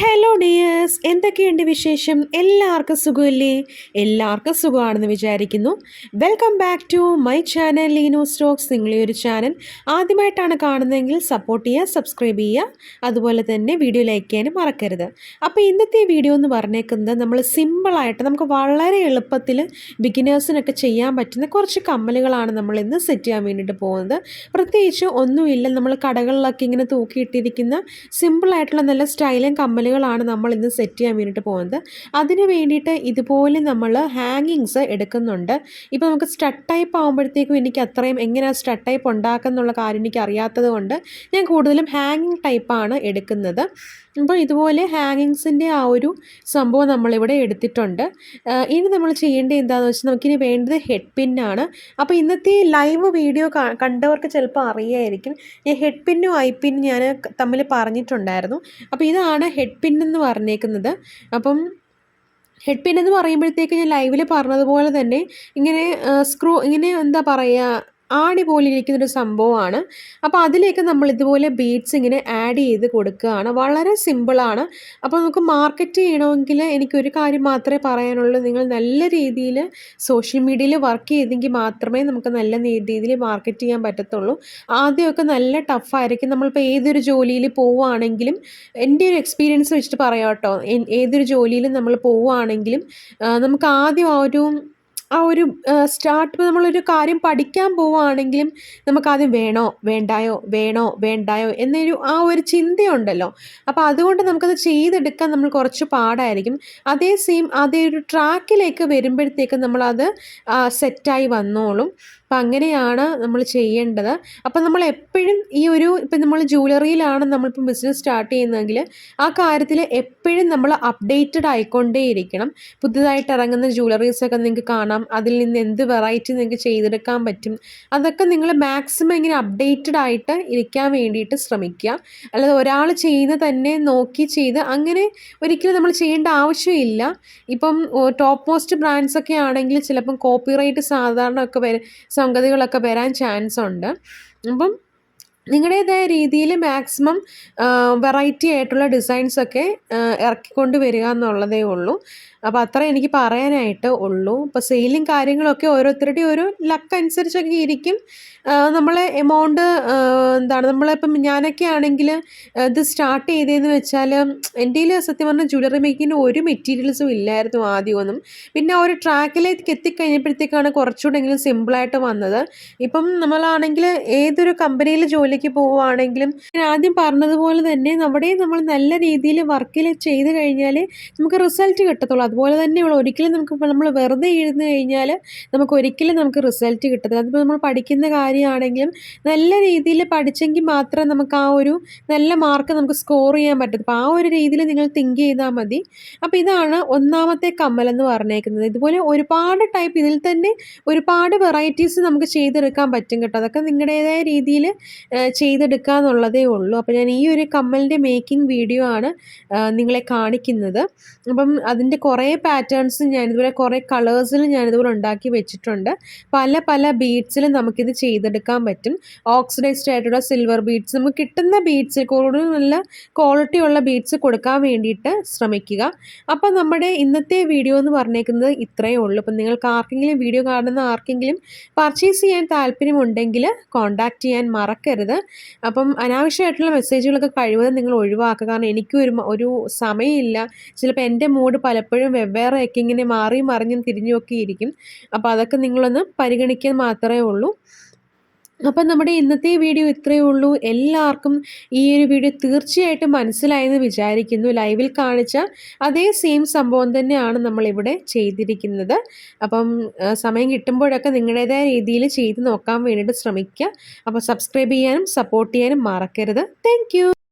Hello dears എന്തൊക്കെയുണ്ട് വിശേഷം? എല്ലാവർക്കും സുഖമില്ലേ? എല്ലാവർക്കും സുഖമാണെന്ന് വിചാരിക്കുന്നു. Welcome back to my channel ലീനോ Stokes നിങ്ങളെ ഒരു ചാനൽ ആദ്യമായിട്ടാണ് കാണുന്നതെങ്കിൽ സപ്പോർട്ട് ചെയ്യുക സബ്സ്ക്രൈബ് ചെയ്യുക. അതുപോലെ തന്നെ വീഡിയോ ലൈക്ക് ചെയ്യാനും മറക്കരുത്. അപ്പോൾ ഇന്നത്തെ വീഡിയോ എന്ന് പറഞ്ഞേക്കുന്നത് നമ്മൾ സിമ്പിളായിട്ട് നമുക്ക് വളരെ എളുപ്പത്തിൽ ബിഗിനേഴ്സിനൊക്കെ ചെയ്യാൻ പറ്റുന്ന കുറച്ച് കമ്മലുകളാണ് നമ്മൾ ഇന്ന് സെറ്റ് ചെയ്യാൻ വേണ്ടിയിട്ട് പോകുന്നത്. പ്രത്യേകിച്ച് ഒന്നുമില്ല. നമ്മൾ കടകളിലൊക്കെ ഇങ്ങനെ തൂക്കിയിട്ടിരിക്കുന്ന സിമ്പിളായിട്ടുള്ള നല്ല സ്റ്റൈലും കമ്മൽ കമ്മലുകളാണ് നമ്മൾ ഇന്ന് സെറ്റ് ചെയ്യാൻ വേണ്ടിയിട്ട് പോകുന്നത്. അതിന് വേണ്ടിയിട്ട് ഇതുപോലെ നമ്മൾ ഹാങ്ങിങ്സ് എടുക്കുന്നുണ്ട്. ഇപ്പോൾ നമുക്ക് സ്റ്റഡ് ടൈപ്പ് ആകുമ്പോഴത്തേക്കും എനിക്ക് അത്രയും എങ്ങനെയാണ് സ്റ്റഡ് ടൈപ്പ് ഉണ്ടാക്കുന്നുള്ള കാര്യം എനിക്ക് അറിയാത്തത് കൊണ്ട് ഞാൻ കൂടുതലും ഹാങ്ങിങ് ടൈപ്പാണ് എടുക്കുന്നത്. അപ്പോൾ ഇതുപോലെ ഹാങ്ങിങ്സിന്റെ ആ ഒരു സംഭവം നമ്മളിവിടെ എടുത്തിട്ടുണ്ട്. ഇനി നമ്മൾ ചെയ്യേണ്ട എന്താണെന്ന് വെച്ചാൽ നമുക്കിനി വേണ്ടത് ഹെഡ് പിന്നാണ്. അപ്പോൾ ഇന്നത്തെ ലൈവ് വീഡിയോ കണ്ടവർക്ക് ചിലപ്പോൾ അറിയായിരിക്കും. ഈ ഹെഡ് പിന്നും ഐ പിന്നും ഞാൻ തമ്മിൽ പറഞ്ഞിട്ടുണ്ടായിരുന്നു. അപ്പോൾ ഇതാണ് ഹെഡ് പിൻ എന്ന് പറഞ്ഞേക്കുന്നത്. അപ്പം ഹെഡ് പിൻ എന്ന് പറയുമ്പോഴത്തേക്ക് ഞാൻ ലൈവിൽ പറഞ്ഞതുപോലെ തന്നെ ഇങ്ങനെ സ്ക്രൂ ഇങ്ങനെ എന്താ പറയുക ആണി പോലെ ഇരിക്കുന്ന ഒരു സംഭവമാണ്. അപ്പോൾ അതിലേക്ക് നമ്മൾ ഇതുപോലെ ബീഡ്സ് ഇങ്ങനെ ആഡ് ചെയ്ത് കൊടുക്കുകയാണ്. വളരെ സിമ്പിളാണ് അപ്പോൾ നമുക്ക് മാർക്കറ്റ് ചെയ്യണമെങ്കിൽ എനിക്കൊരു കാര്യം മാത്രമേ പറയാനുള്ളൂ. നിങ്ങൾ നല്ല രീതിയിൽ സോഷ്യൽ മീഡിയയിൽ വർക്ക് ചെയ്തെങ്കിൽ മാത്രമേ നമുക്ക് നല്ല രീതിയിൽ മാർക്കറ്റ് ചെയ്യാൻ പറ്റത്തുള്ളൂ. ആദ്യമൊക്കെ നല്ല ടഫായിരിക്കും നമ്മളിപ്പോൾ ഏതൊരു ജോലിയിൽ പോവുകയാണെങ്കിലും എന്റെ ഒരു എക്സ്പീരിയൻസ് വെച്ചിട്ട് പറയാം കേട്ടോ. ഏതൊരു ജോലിയിലും നമ്മൾ പോവുകയാണെങ്കിലും നമുക്ക് ആദ്യം ആ ഒരു ആ ഒരു സ്റ്റാർട്ട് നമ്മളൊരു കാര്യം പഠിക്കാൻ പോവുകയാണെങ്കിലും നമുക്കാദ്യം വേണോ വേണ്ടായോ വേണോ വേണ്ടായോ എന്നൊരു ആ ഒരു ചിന്തയുണ്ടല്ലോ. അപ്പോൾ അതുകൊണ്ട് നമുക്കത് ചെയ്തെടുക്കാൻ നമ്മൾ കുറച്ച് പാടായിരിക്കും. അതേ സെയിം അതേ ഒരു ട്രാക്കിലേക്ക് വരുമ്പോഴത്തേക്കും നമ്മളത് സെറ്റായി വന്നോളും. അപ്പം അങ്ങനെയാണ് നമ്മൾ ചെയ്യേണ്ടത്. അപ്പം നമ്മൾ എപ്പോഴും ഈ ഒരു ഇപ്പം നമ്മൾ ജ്വല്ലറിയിലാണ് നമ്മളിപ്പം ബിസിനസ് സ്റ്റാർട്ട് ചെയ്യുന്നതെങ്കിൽ ആ കാര്യത്തിൽ എപ്പോഴും നമ്മൾ അപ്ഡേറ്റഡ് ആയിക്കൊണ്ടേയിരിക്കണം. പുതുതായിട്ട് ഇറങ്ങുന്ന ജ്വല്ലറീസൊക്കെ നിങ്ങൾക്ക് കാണാം അതിൽ നിന്ന് എന്ത് വെറൈറ്റി നിങ്ങൾക്ക് ചെയ്തെടുക്കാൻ പറ്റും. അതൊക്കെ നിങ്ങൾ മാക്സിമം ഇങ്ങനെ അപ്ഡേറ്റഡ് ആയിട്ട് ഇരിക്കാൻ വേണ്ടിയിട്ട് ശ്രമിക്കുക. അല്ലാതെ ഒരാൾ ചെയ്യുന്ന തന്നെ നോക്കി ചെയ്ത് അങ്ങനെ ഒരിക്കലും നമ്മൾ ചെയ്യേണ്ട ആവശ്യമില്ല. ഇപ്പം ടോപ്പ് മോസ്റ്റ് ബ്രാൻഡ്സ് ഒക്കെ ആണെങ്കിൽ ചിലപ്പം കോപ്പിറൈറ്റ് സാധാരണ ഒക്കെ വരെ സംഗതികളൊക്കെ വരാൻ ചാൻസ് ഉണ്ട്. അപ്പം നിങ്ങളുടേതായ രീതിയിൽ മാക്സിമം വെറൈറ്റി ആയിട്ടുള്ള ഡിസൈൻസൊക്കെ ഇറക്കിക്കൊണ്ട് വരിക എന്നുള്ളതേ ഉള്ളൂ. അപ്പോൾ അത്ര എനിക്ക് പറയാനായിട്ട് ഉള്ളൂ. ഇപ്പോൾ സെയിലും കാര്യങ്ങളൊക്കെ ഓരോരുത്തരുടെയും ഒരു ലക്ക് അനുസരിച്ചൊക്കെ ഇരിക്കും. നമ്മളെ എമൗണ്ട് എന്താണ് നമ്മളിപ്പം ഞാനൊക്കെ ആണെങ്കിൽ ഇത് സ്റ്റാർട്ട് ചെയ്തതെന്ന് വെച്ചാൽ എന്റെ സത്യം പറഞ്ഞാൽ ജ്വല്ലറി മേക്കിങ്ങിന് ഒരു മെറ്റീരിയൽസും ഇല്ലായിരുന്നു ആദ്യമൊന്നും. പിന്നെ ആ ഒരു ട്രാക്കിലേക്ക് എത്തിക്കഴിഞ്ഞപ്പോഴത്തേക്കാണ് കുറച്ചുകൂടെ എങ്കിലും സിമ്പിളായിട്ട് വന്നത്. ഇപ്പം നമ്മളാണെങ്കിൽ ഏതൊരു കമ്പനിയിൽ ജോലിക്ക് പോവുകയാണെങ്കിലും ഞാൻ ആദ്യം പറഞ്ഞതുപോലെ തന്നെ നമ്മുടെ നമ്മൾ നല്ല രീതിയിൽ വർക്കിൽ ചെയ്ത് കഴിഞ്ഞാൽ നമുക്ക് റിസൾട്ട് കിട്ടത്തുള്ളൂ. അതുപോലെ തന്നെയുള്ള ഒരിക്കലും നമുക്ക് നമ്മൾ വെറുതെ ഇരുന്ന് കഴിഞ്ഞാൽ നമുക്ക് ഒരിക്കലും നമുക്ക് റിസൾട്ട് കിട്ടത്തില്ല. അതിപ്പോൾ നമ്മൾ പഠിക്കുന്ന കാര്യമാണെങ്കിലും നല്ല രീതിയിൽ പഠിച്ചെങ്കിൽ മാത്രം നമുക്ക് ആ ഒരു നല്ല മാർക്ക് നമുക്ക് സ്കോർ ചെയ്യാൻ പറ്റും അപ്പോൾ ആ ഒരു രീതിയിൽ നിങ്ങൾ തിങ്ക് ചെയ്താൽ മതി. അപ്പോൾ ഇതാണ് ഒന്നാമത്തെ കമ്മൽ എന്ന് പറഞ്ഞേക്കുന്നത്. ഇതുപോലെ ഒരുപാട് ടൈപ്പ് ഇതിൽ തന്നെ ഒരുപാട് വെറൈറ്റീസ് നമുക്ക് ചെയ്തെടുക്കാൻ പറ്റും കേട്ടോ. അതൊക്കെ നിങ്ങളുടേതായ രീതിയിൽ ചെയ്തെടുക്കുക എന്നുള്ളതേ ഉള്ളൂ. അപ്പോൾ ഞാൻ ഈ ഒരു കമ്മലിന്റെ മേക്കിംഗ് വീഡിയോ ആണ് നിങ്ങളെ കാണിക്കുന്നത്. അപ്പം അതിന്റെ കുറേ പാറ്റേൺസ് ഞാനിതുപോലെ കുറേ കളേഴ്സിൽ ഞാനിതുപോലെ ഉണ്ടാക്കി വെച്ചിട്ടുണ്ട്. പല പല ബീഡ്സിലും നമുക്കിത് ചെയ്തെടുക്കാൻ പറ്റും. ഓക്സിഡൈസ്ഡ് ആയിട്ടുള്ള സിൽവർ ബീഡ്സ് നമുക്ക് കിട്ടുന്ന ബീഡ്സ് കൂടുതൽ നല്ല ക്വാളിറ്റി ഉള്ള ബീഡ്സ് കൊടുക്കാൻ വേണ്ടിയിട്ട് ശ്രമിക്കുക. അപ്പോൾ നമ്മുടെ ഇന്നത്തെ വീഡിയോ എന്ന് പറഞ്ഞേക്കുന്നത് ഇത്രയേ ഉള്ളൂ. അപ്പം നിങ്ങൾക്ക് ആർക്കെങ്കിലും വീഡിയോ കാണുന്ന ആർക്കെങ്കിലും പർച്ചേസ് ചെയ്യാൻ താല്പര്യമുണ്ടെങ്കിൽ കോൺടാക്റ്റ് ചെയ്യാൻ മറക്കരുത്. അപ്പം അനാവശ്യമായിട്ടുള്ള മെസ്സേജുകളൊക്കെ കഴിവതും നിങ്ങൾ ഒഴിവാക്കുക. കാരണം എനിക്കും ഒരു ഒരു സമയമില്ല. ചിലപ്പോൾ എന്റെ മൂഡ് പലപ്പോഴും വെവ്വേറെയൊക്കെ ഇങ്ങനെ മാറിയും മറിഞ്ഞും തിരിഞ്ഞുമൊക്കെ ഇരിക്കും. അപ്പോൾ അതൊക്കെ നിങ്ങളൊന്ന് പരിഗണിക്കാൻ മാത്രമേ ഉള്ളൂ. അപ്പം നമ്മുടെ ഇന്നത്തെ വീഡിയോ ഇത്രയേ ഉള്ളൂ. എല്ലാവർക്കും ഈ ഒരു വീഡിയോ തീർച്ചയായിട്ടും മനസ്സിലായെന്ന് വിചാരിക്കുന്നു. ലൈവിൽ കാണിച്ച അതേ സെയിം സംഭവം തന്നെയാണ് നമ്മളിവിടെ ചെയ്തിരിക്കുന്നത്. അപ്പം സമയം കിട്ടുമ്പോഴൊക്കെ നിങ്ങളുടേതായ രീതിയിൽ ചെയ്ത് നോക്കാൻ വേണ്ടിയിട്ട് ശ്രമിക്കുക. അപ്പോൾ സബ്സ്ക്രൈബ് ചെയ്യാനും സപ്പോർട്ട് ചെയ്യാനും മറക്കരുത്. താങ്ക്